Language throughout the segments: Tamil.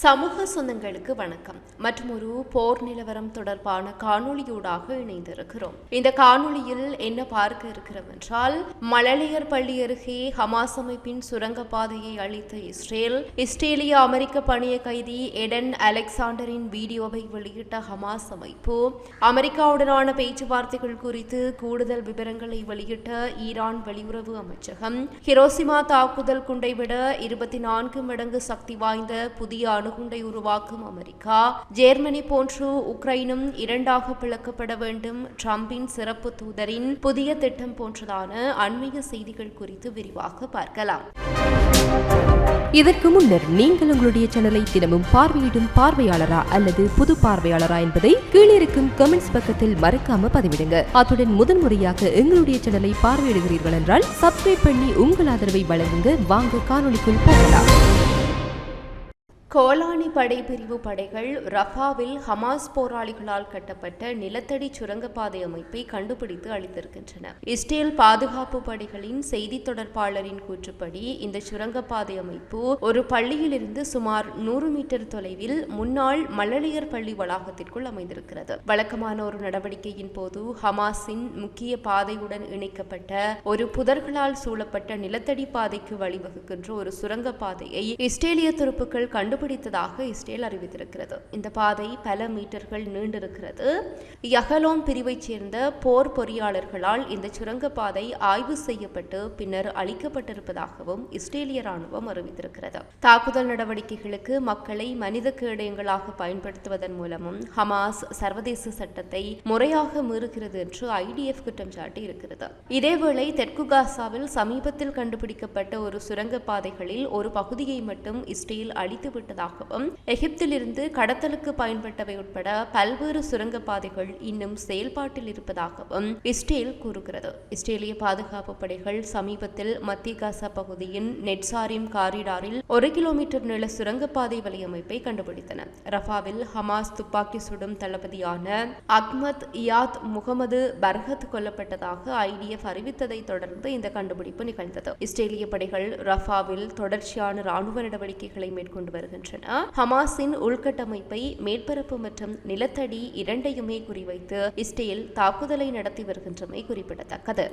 சமூக சொந்தங்களுக்கு வணக்கம். மற்றும் ஒரு போர் நிலவரம் தொடர்பான காணொளியூடாக இணைந்திருக்கிறோம். இந்த காணொளியில் என்ன பார்க்க இருக்கிறோம் என்றால் மழலையர் பள்ளி அருகே ஹமாஸ் அமைப்பின் சுரங்கப்பாதையை அளித்த இஸ்ரேல் இஸ்ரேலிய அமெரிக்க பணிய கைதி எடன் அலெக்சாண்டரின் வீடியோவை வெளியிட்ட ஹமாஸ் அமைப்பு அமெரிக்காவுடனான பேச்சுவார்த்தைகள் குறித்து கூடுதல் விவரங்களை வெளியிட்ட ஈரான் வெளியுறவு அமைச்சகம் ஹிரோசிமா தாக்குதல் குண்டை விட இருபத்தி நான்கு மடங்கு சக்தி வாய்ந்த புதிய அணுகுண்டை உருவாக்கும் அமெரிக்கா ஜேர்மனி போன்று உக்ரைனும் இரண்டாக பிளக்கப்பட வேண்டும். டிரம்பின் சிறப்பு தூதரின் புதிய திட்டம் போன்றதான அண்மைய செய்திகள் குறித்து விரிவாக பார்க்கலாம். இதற்கு முன்னர் நீங்கள் உங்களுடைய சேனலை தினமும் பார்வையிடும் பார்வையாளரா அல்லது புது பார்வையாளரா என்பதை கீழிருக்கும் கமெண்ட்ஸ் பக்கத்தில் மறக்காம பதிவிடுங்க. அத்துடன் முதன்முறையாக எங்களுடைய சேனலை பார்வையிடுகிறீர்கள் என்றால் சப்ஸ்கிரைப் பண்ணி உங்கள் ஆதரவை வழங்குங்க. வாங்க காணொலிக்குள் போகலாம். கோலானி படைப்பிரிவு படைகள் ரஃபாவில் ஹமாஸ் போராளிகளால் கட்டப்பட்ட நிலத்தடி சுரங்கப்பாதை அமைப்பை கண்டுபிடித்து அளித்திருக்கின்றன. இஸ்ரேல் பாதுகாப்பு படைகளின் செய்தி தொடர்பாளரின் கூற்றுப்படி இந்த சுரங்கப்பாதை அமைப்பு ஒரு பள்ளியிலிருந்து சுமார் நூறு மீட்டர் தொலைவில் முன்னாள் மழலையர் பள்ளி வளாகத்திற்குள் அமைந்திருக்கிறது. வழக்கமான ஒரு நடவடிக்கையின் போது ஹமாஸின் முக்கிய பாதையுடன் இணைக்கப்பட்ட ஒரு புதர்களால் சூழப்பட்ட நிலத்தடி பாதைக்கு வழிவகுக்கின்ற ஒரு சுரங்கப்பாதையை இஸ்ரேலிய துருப்புக்கள் கண்டு கண்டுபிடித்ததாக இஸ்ரேல் அறிவித்திருக்கிறது. இந்த பாதை பல மீட்டர்கள் நீண்டிருக்கிறது. யகலோன் பிரிவைச் சேர்ந்த போர் பொறியாளர்களால் இந்த சுரங்கப்பாதை ஆய்வு செய்யப்பட்டு பின்னர் அளிக்கப்பட்டிருப்பதாகவும் இஸ்ரேலிய ராணுவம் அறிவித்திருக்கிறது. தாக்குதல் நடவடிக்கைகளுக்கு மக்களை மனித கேடயங்களாக பயன்படுத்துவதன் மூலமும் ஹமாஸ் சர்வதேச சட்டத்தை முறையாக மீறுகிறது என்று ஐடிஎஃப் குற்றம் சாட்டி இருக்கிறது இதேவேளை தெற்கு காசாவில் சமீபத்தில் கண்டுபிடிக்கப்பட்ட ஒரு சுரங்கப்பாதைகளில் ஒரு பகுதியை மட்டும் இஸ்ரேல் அழித்துவிட்டு விட்டதாகவும் எகிப்திலிருந்து கடத்தலுக்கு பயன்பட்டவை உட்பட பல்வேறு சுரங்கப்பாதைகள் இன்னும் செயல்பாட்டில் இருப்பதாகவும் இஸ்ரேல் கூறுகிறது. இஸ்ரேலிய பாதுகாப்பு படைகள் சமீபத்தில் மத்திய காசா பகுதியின் நெட்சாரிம் காரிடாரில் ஒரு கிலோமீட்டர் நீள சுரங்கப்பாதை வலையமைப்பை கண்டுபிடித்தன. ரஃபாவில் ஹமாஸ் துப்பாக்கி சுடும் தளபதியான அக்மத் இயாத் முகமது பர்ஹத் கொல்லப்பட்டதாக ஐடிஎஃப் அறிவித்ததை தொடர்ந்து இந்த கண்டுபிடிப்பு நிகழ்ந்தது. இஸ்ரேலிய படைகள் ரஃபாவில் தொடர்ச்சியான ராணுவ நடவடிக்கைகளை மேற்கொண்டு வருகின்றன. வருகின்றன ஹமாஸின் உள்கட்டமைப்பை மேற்பரப்பு மற்றும் நிலத்தடி இரண்டையுமே குறிவைத்து இஸ்ரேல் தாக்குதலை நடத்தி வருகின்றமை குறிப்பிடத்தக்கது.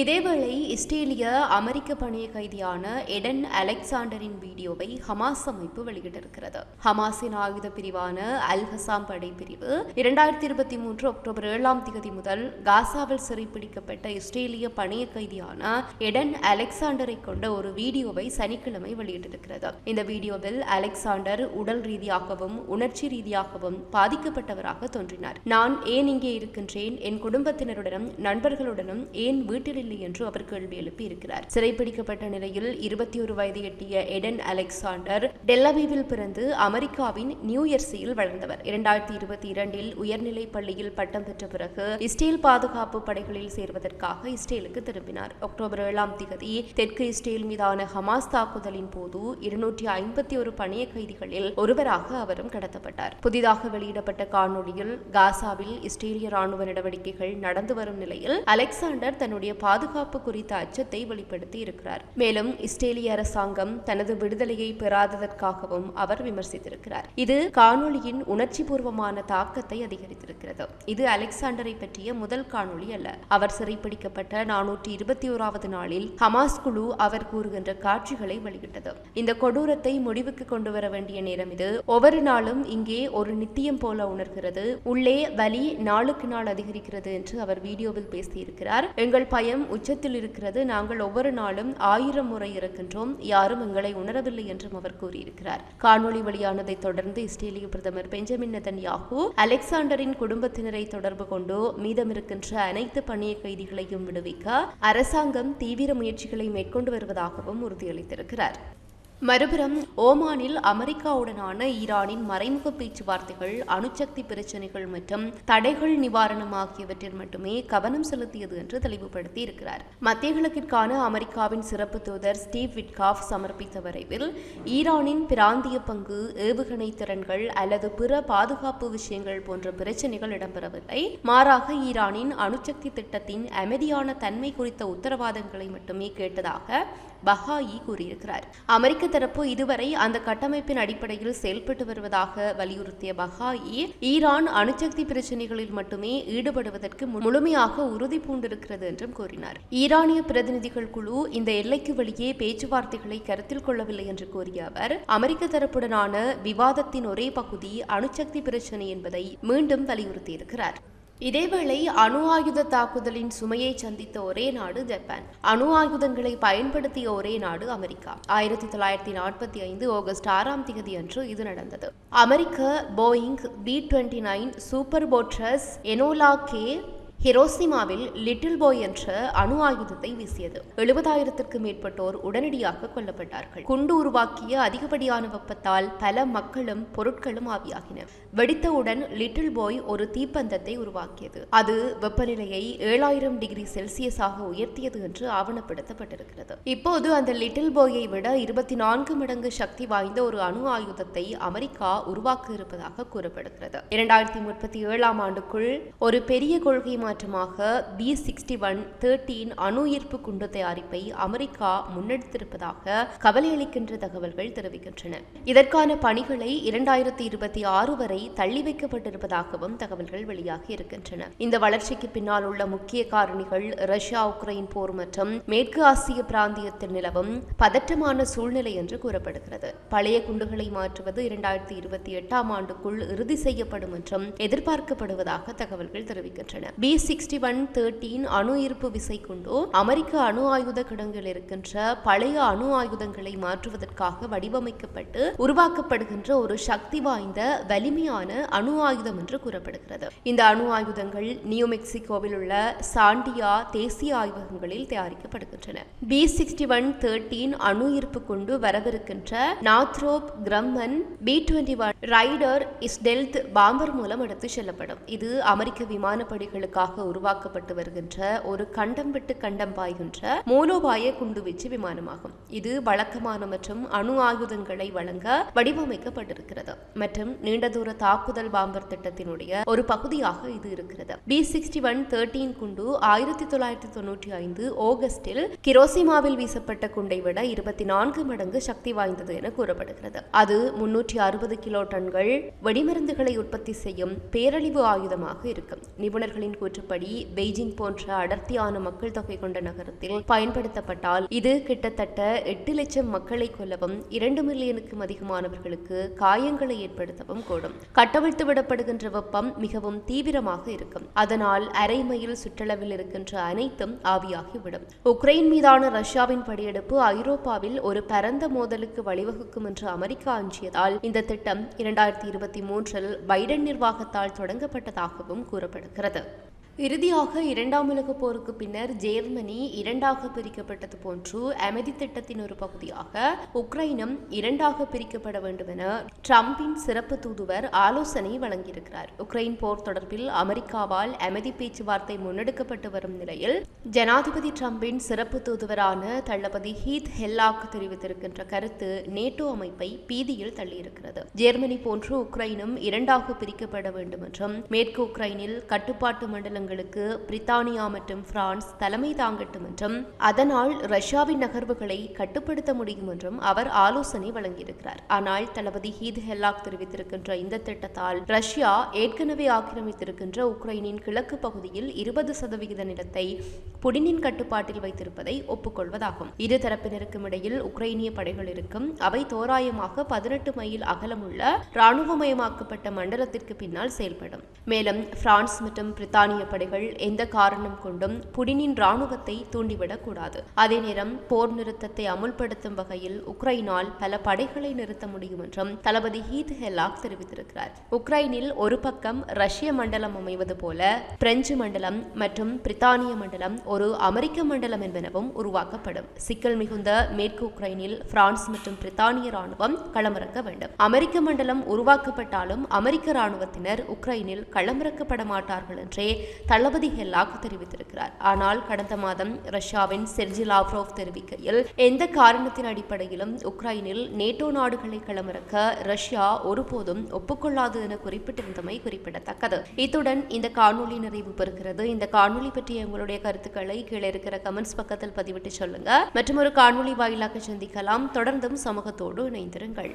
இதேவேளை இஸ்ரேலிய அமெரிக்க பணிய கைதியான எடன் அலெக்சாண்டரின் வீடியோவை ஹமாஸ் அமைப்பு வெளியிட்டிருக்கிறது. ஹமாஸின் ஆயுத பிரிவான அல் ஹசாம் படை பிரிவு இரண்டாயிரத்தி இருபத்தி மூன்று அக்டோபர் ஏழாம் தேதி முதல் காசாவில் சிறைப்பிடிக்கப்பட்ட இஸ்ரேலிய பணிய கைதியான எடன் அலெக்சாண்டரை கொண்ட ஒரு வீடியோவை சனிக்கிழமை வெளியிட்டிருக்கிறது. இந்த வீடியோவில் அலெக்சாண்டர் உடல் ரீதியாகவும் உணர்ச்சி ரீதியாகவும் பாதிக்கப்பட்டவராக தோன்றினார். நான் ஏன் இங்கே இருக்கின்றேன்? என் குடும்பத்தினருடனும் நண்பர்களுடனும் ஏன் வீட்டில் தெரியவில்லை என்று அவர் கேள்வி எழுப்பியிருக்கிறார். சிறைப்பிடிக்கப்பட்ட நிலையில் இருபத்தி ஒரு வயது எட்டிய எடன் அலெக்சாண்டர் டெல்லவிவில் பிறந்து அமெரிக்காவின் நியூயர்சியில் வளர்ந்தவர். இரண்டாயிரத்தி இருபத்தி இரண்டில் உயர்நிலை பள்ளியில் பட்டம் பெற்ற பிறகு இஸ்ரேல் பாதுகாப்பு படைகளில் சேர்வதற்காக இஸ்ரேலுக்கு திரும்பினார். அக்டோபர் ஏழாம் திகதி தெற்கு இஸ்ரேல் மீதான ஹமாஸ் தாக்குதலின் போது இருநூற்றி ஐம்பத்தி ஒரு பணிய கைதிகளில் ஒருவராக அவரும் கடத்தப்பட்டார். புதிதாக வெளியிடப்பட்ட காணொலியில் காசாவில் இஸ்ரேலிய ராணுவ நடவடிக்கைகள் நடந்து வரும் நிலையில் அலெக்சாண்டர் தன்னுடைய பாதுகாப்பு குறித்த அச்சத்தை வெளிப்படுத்தி இருக்கிறார். மேலும் இஸ்ரேலிய அரசாங்கம் தனது விடுதலையை பெறாததற்காகவும் அவர் விமர்சித்திருக்கிறார். இது காணொளியின் உணர்ச்சி பூர்வமான தாக்கத்தை அதிகரித்திருக்கிறது. இது அலெக்சாண்டரை பற்றிய முதல் காணொளி அல்ல. அவர் சிறைப்பிடிக்கப்பட்ட நானூற்றி இருபத்தி ஓராவது நாளில் ஹமாஸ் குழு அவர் கூறுகின்ற காட்சிகளை வெளியிட்டது. இந்த கொடூரத்தை முடிவுக்கு கொண்டு வர வேண்டிய நேரம் இது. ஒவ்வொரு நாளும் இங்கே ஒரு நித்தியம் போல உணர்கிறது. உள்ளே வலி நாளுக்கு நாள் அதிகரிக்கிறது என்று அவர் வீடியோவில் பேசியிருக்கிறார். எங்கள் பயம் உச்சத்தில் இருக்கிறது. நாங்கள் ஒவ்வொரு நாளும் ஆயிரம் முறை இருக்கின்றோம் யாரும் எங்களை உணரவில்லை என்றும் அவர் கூறியிருக்கிறார். காணொளி வெளியானதை தொடர்ந்து இஸ்ரேலிய பிரதமர் பெஞ்சமின் நெதன்யாகு அலெக்சாண்டரின் குடும்பத்தினரை தொடர்பு கொண்டு மீதமிருக்கின்ற அனைத்து பணிய கைதிகளையும் விடுவிக்க அரசாங்கம் தீவிர முயற்சிகளை மேற்கொண்டு வருவதாகவும் உறுதியளித்திருக்கிறார். மறுபுறம் ஓமானில் அமெரிக்காவுடனான ஈரானின் மறைமுக பேச்சுவார்த்தைகள் அணுசக்தி பிரச்சினைகள் மற்றும் தடைகள் நிவாரணம் ஆகியவற்றில் மட்டுமே கவனம் செலுத்தியது என்று தெளிவுபடுத்தி இருக்கிறார் மத்திய கிழக்கிற்கான அமெரிக்காவின் சிறப்பு தூதர் ஸ்டீவ் விட்காஃப் சமர்ப்பித்த வரைவில் ஈரானின் பிராந்திய பங்கு ஏவுகணை திறன்கள் அல்லது பிற பாதுகாப்பு விஷயங்கள் போன்ற பிரச்சினைகள் இடம்பெறவில்லை. மாறாக ஈரானின் அணுசக்தி திட்டத்தின் அமைதியான தன்மை குறித்த உத்தரவாதங்களை மட்டுமே கேட்டதாக பஹாயி கூறியிருக்கிறார். அமெரிக்க தரப்பு இதுவரை அந்த கட்டமைப்பின் அடிப்படையில் செயல்பட்டு வருவதாக வலியுறுத்திய பஹாயி ஈரான் அணுசக்தி பிரச்சினைகளில் மட்டுமே ஈடுபடுவதற்கு முழுமையாக உறுதி பூண்டிருக்கிறது என்றும் கூறினார். ஈரானிய பிரதிநிதிகள் குழு இந்த எல்லைக்கு வெளியே பேச்சுவார்த்தைகளை கருத்தில் கொள்ளவில்லை என்று கூறிய அவர் அமெரிக்க தரப்புடனான விவாதத்தின் ஒரே பகுதி அணுசக்தி பிரச்சினை என்பதை மீண்டும் வலியுறுத்தியிருக்கிறார். இதேவேளை அணு ஆயுத தாக்குதலின் சுமையை சந்தித்த ஒரே நாடு ஜப்பான். அணு ஆயுதங்களை பயன்படுத்திய ஒரே நாடு அமெரிக்கா. ஆயிரத்தி தொள்ளாயிரத்தி நாற்பத்தி ஐந்து ஆகஸ்ட் ஆறாம் தேதி அன்று இது நடந்தது. அமெரிக்க Boeing B twenty nine Superfortress Enola Gay ஹிரோசிமாவில் little boy என்ற அணு ஆயுதத்தை வீசியது. எழுபதாயிரத்திற்கு மேற்பட்டோர் உடனடியாக கொல்லப்பட்டார்கள். குண்டு உருவாக்கிய அதிகப்படியான வெப்பத்தால் பல மக்களும் பொருட்களும் ஆவியாகின. வெடித்தவுடன் லிட்டில் பாய் ஒரு தீப்பந்தத்தை உருவாக்கியது. அது வெப்பநிலையை ஏழாயிரம் டிகிரி செல்சியஸாக உயர்த்தியது என்று ஆவணப்படுத்தப்பட்டிருக்கிறது. இப்போது அந்த லிட்டில் பாயை விட இருபத்தி நான்கு மடங்கு சக்தி வாய்ந்த ஒரு அணு ஆயுதத்தை அமெரிக்கா உருவாக்க இருப்பதாக கூறப்படுகிறது. இரண்டாயிரத்தி முப்பத்தி ஏழாம் ஆண்டுக்குள் ஒரு பெரிய கொள்கை மாற்றமாக பி சிக்ஸ்டி ஒன் தேர்ட்டீன் அணு ஈர்ப்பு குண்டு தயாரிப்பை அமெரிக்கா முன்னெடுத்திருப்பதாக கவலை அளிக்கின்ற தகவல்கள் தெரிவிக்கின்றன. இதற்கான பணிகளை இரண்டாயிரத்தி இருபத்தி ஆறு வரை தள்ளி வைக்கப்பட்டிருப்பதாகவும் தகவல்கள் வெளியாகி இருக்கின்றன. இந்த வளர்ச்சிக்கு பின்னால் உள்ள முக்கிய காரணிகள் ரஷ்யா உக்ரைன் போர் மற்றும் மேற்கு ஆசிய பிராந்தியத்தில் நிலவும் பதற்றமான சூழ்நிலை என்று கூறப்படுகிறது. பழைய குண்டுகளை மாற்றுவது இரண்டாயிரத்தி இருபத்தி எட்டாம் ஆண்டுக்குள் இறுதி செய்யப்படும் என்றும் எதிர்பார்க்கப்படுவதாக தகவல்கள் தெரிவிக்கின்றன. பி சிக்ஸ்டி ஒன் தேர்ட்டீன் அணு ஈர்ப்பு விசை கொண்டு அமெரிக்க அணு ஆயுத கிடங்கில் இருக்கின்ற பழைய அணு ஆயுதங்களை மாற்றுவதற்காக வடிவமைக்கப்பட்டு உருவாக்கப்படுகின்ற ஒரு சக்தி வாய்ந்த வலிமையான அணு ஆயுதம் என்று கூறப்படுகிறது. இந்த அணு ஆயுதங்கள் நியூ மெக்சிகோவில் உள்ள சாண்டியா தேசிய ஆய்வகங்களில் தயாரிக்கப்படுகின்றன. பி சிக்ஸ்டி ஒன் தேர்ட்டீன் அணு ஈர்ப்பு கொண்டு வரவிருக்கின்ற Northrop Grumman B twenty one raider stealth bomber மூலம் எடுத்து செல்லப்படும். இது அமெரிக்க விமானப்படைகளுக்காக உருவாக்கப்பட்டு வருகின்ற ஒரு கண்டம் விட்டு கண்டம் பாய்கின்ற மூலோபாய குண்டுவீச்சு விமானமாகும். இது வழக்கமான மற்றும் அணு ஆயுதங்களை வழங்க வடிவமைக்கப்பட்டிருக்கிறது மற்றும் நீண்ட தூர தாக்குதல் பாம்பர் திட்டத்தினுடைய ஒரு பகுதியாக இது இருக்கிறது. பி சிக்ஸ்டி ஒன் தேர்ட்டீன் குண்டு ஆயிரத்தி தொள்ளாயிரத்தி தொண்ணூற்றி ஐந்து ஆகஸ்டில் கிரோசிமாவில் வீசப்பட்ட குண்டை விட இருபத்தி நான்கு மடங்கு சக்தி வாய்ந்தது என கூறப்படுகிறது. அது முன்னூற்றி அறுபது கிலோ டன்கள் வெடிமருந்துகளை உற்பத்தி செய்யும் பேரழிவு ஆயுதமாக இருக்கும். நிபுணர்களின் கூற்று கூற்றுப்படி பெய்ஜிங் போன்ற அடர்த்தியான மக்கள் தொகை கொண்ட நகரத்தில் பயன்படுத்தப்பட்டால் இது கிட்டத்தட்ட எட்டு லட்சம் மக்களை கொல்லவும் இரண்டு மில்லியனுக்கும் அதிகமானவர்களுக்கு காயங்களை ஏற்படுத்தவும் கூடும். கட்டவிழ்த்து விடப்படுகின்ற வெப்பம் மிகவும் தீவிரமாக இருக்கும். அதனால் அரை மைல் சுற்றளவில் இருக்கின்ற அனைத்தும் ஆவியாகிவிடும். உக்ரைன் மீதான ரஷ்யாவின் படையெடுப்பு ஐரோப்பாவில் ஒரு பரந்த மோதலுக்கு வழிவகுக்கும் என்று அமெரிக்கா அஞ்சியதால் இந்த திட்டம் இரண்டாயிரத்தி இருபத்தி மூன்றில் பைடன் நிர்வாகத்தால் தொடங்கப்பட்டதாகவும் கூறப்படுகிறது. இறுதியாக இரண்டாம் உலகப் போருக்கு பின்னர் ஜெர்மனி இரண்டாக பிரிக்கப்பட்டது போன்று அமைதி திட்டத்தின் ஒரு பகுதியாக உக்ரைனும் இரண்டாக பிரிக்கப்பட வேண்டும் என ட்ரம்பின் சிறப்பு தூதுவர் ஆலோசனை வழங்கியிருக்கிறார். உக்ரைன் போர் தொடர்பில் அமெரிக்காவால் அமைதி பேச்சுவார்த்தை முன்னெடுக்கப்பட்டு வரும் நிலையில் ஜனாதிபதி ட்ரம்பின் சிறப்பு தூதுவரான தளபதி ஹீத் ஹெல்லாக் தெரிவித்திருக்கின்ற கருத்து நேட்டோ அமைப்பை பீதியில் தள்ளியிருக்கிறது. ஜேர்மனி போன்று உக்ரைனும் இரண்டாக பிரிக்கப்பட வேண்டும் என்றும் மேற்கு உக்ரைனில் கட்டுப்பாட்டு மண்டலம் மண்டலங்களுக்கு பிரித்தானியா மற்றும் பிரான்ஸ் தலைமை தாங்கட்டும் என்றும் அதனால் ரஷ்யாவின் நகர்வுகளை கட்டுப்படுத்த முடியும் என்றும் அவர் ஆலோசனை வழங்கியிருக்கிறார். ஆனால் தளபதி ஹீத் ஹெல்லாக் தெரிவித்திருக்கின்ற இந்த திட்டத்தால் ரஷ்யா ஏற்கனவே ஆக்கிரமித்திருக்கின்ற உக்ரைனின் கிழக்கு பகுதியில் இருபது சதவிகித நிலத்தை புடினின் கட்டுப்பாட்டில் வைத்திருப்பதை ஒப்புக்கொள்வதாகும். இரு தரப்பினருக்கும் இடையில் உக்ரைனிய படைகள் இருக்கும். அவை தோராயமாக பதினெட்டு மைல் அகலமுள்ள இராணுவமயமாக்கப்பட்ட மண்டலத்திற்கு பின்னால் செயல்படும். மேலும் பிரான்ஸ் மற்றும் பிரித்தானிய படைகள் எந்த காரணம் கொண்டும் புடினின் இராணுவத்தை தூண்டிவிடக் கூடாது அதே நேரம் போர் நிறுத்தத்தை அமுல்படுத்தும் வகையில் உக்ரைனால் பல படைகளை நிறுத்த முடியும் என்றும் தளபதி ஹீத் ஹெலாக் தெரிவித்திருக்கிறார். உக்ரைனில் ஒரு பக்கம் ரஷ்ய மண்டலம் அமைவது போல பிரெஞ்சு மண்டலம் மற்றும் பிரித்தானிய மண்டலம் ஒரு அமெரிக்க மண்டலம் என்பனவும் உருவாக்கப்படும். சிக்கல் மிகுந்த மேற்கு உக்ரைனில் பிரான்ஸ் மற்றும் பிரித்தானிய ராணுவம் களமிறக்க வேண்டும். அமெரிக்க மண்டலம் உருவாக்கப்பட்டாலும் அமெரிக்க ராணுவத்தினர் உக்ரைனில் களமிறக்கப்பட மாட்டார்கள் என்றே தளபதி ஹெல்லாக் தெரிவித்திருக்கிறார். ஆனால் கடந்த மாதம் ரஷ்யாவின் செர்ஜி லாவ்ரோவ் தெரிவிக்கையில் எந்த காரணத்தின் அடிப்படையிலும் உக்ரைனில் நேட்டோ நாடுகளை களமிறக்க ரஷ்யா ஒருபோதும் ஒப்புக்கொள்ளாது என குறிப்பிட்டிருந்தமை குறிப்பிடத்தக்கது. இத்துடன் இந்த காணொலி நிறைவு பெறுகிறது. இந்த காணொலி பற்றிய உங்களுடைய கருத்துக்களை கீழே இருக்கிற கமெண்ட்ஸ் பக்கத்தில் பதிவிட்டு சொல்லுங்க. மற்றும் ஒரு காணொலி வாயிலாக சந்திக்கலாம். தொடர்ந்தும் சமூகத்தோடு இணைந்திருங்கள்.